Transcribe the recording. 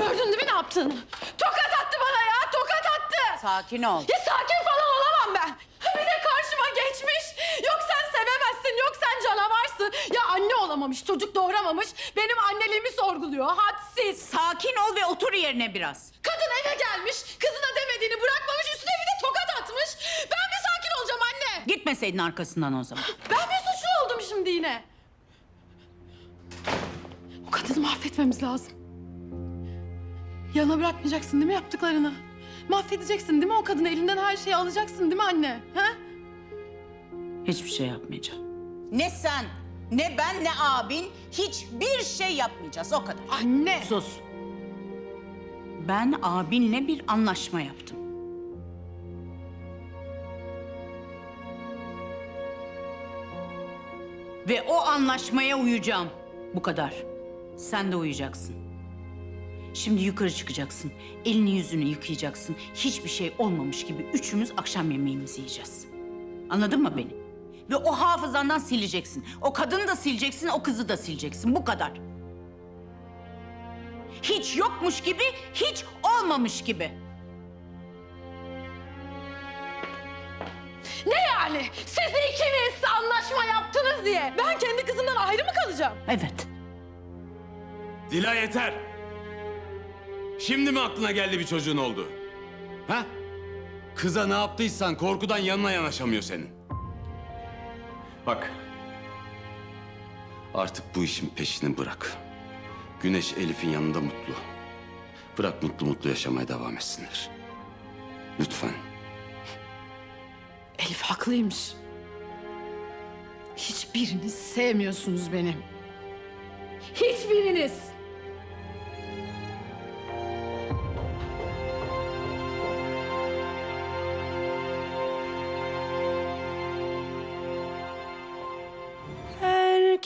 Gördün değil mi ne yaptığını? Tokat attı bana ya, tokat attı. Sakin ol. Ya sakin falan olamam ben. Bir de karşıma geçmiş. Yok sen sevemezsin, yok sen canavarsın. Ya anne olamamış, çocuk doğuramamış. Benim anneliğimi sorguluyor, hadsiz. Sakin ol ve otur yerine biraz. Kadın eve gelmiş, kızına demediğini bırakmamış, üstüne bir de tokat atmış. Ben mi sakin olacağım anne? Gitmeseydin arkasından o zaman. Ben mi suçlu oldum şimdi yine? O kadını mahvetmemiz lazım. Yana bırakmayacaksın değil mi yaptıklarını? Mahvedeceksin değil mi o kadını? Elinden her şeyi alacaksın değil mi anne? Ha? Hiçbir şey yapmayacağım. Ne sen, ne ben, ne abin hiçbir şey yapmayacağız o kadar. Anne! Sus. Ben abinle bir anlaşma yaptım. Ve o anlaşmaya uyacağım. Bu kadar. Sen de uyacaksın. Şimdi yukarı çıkacaksın. Elini yüzünü yıkayacaksın. Hiçbir şey olmamış gibi üçümüz akşam yemeğimizi yiyeceğiz. Anladın mı beni? Ve o hafızandan sileceksin. O kadını da sileceksin, o kızı da sileceksin. Bu kadar. Hiç yokmuş gibi, hiç olmamış gibi. Ne yani? Siz ikiniz anlaşma yaptınız diye. Ben kendi kızımdan ayrı mı kalacağım? Evet. Dila yeter. Şimdi mi aklına geldi bir çocuğun oldu? Ha? Kıza ne yaptıysan korkudan yanına yanaşamıyor senin. Bak. Artık bu işin peşini bırak. Güneş Elif'in yanında mutlu. Bırak mutlu mutlu yaşamaya devam etsinler. Lütfen. Elif haklıymış. Hiçbiriniz sevmiyorsunuz beni. Hiçbiriniz.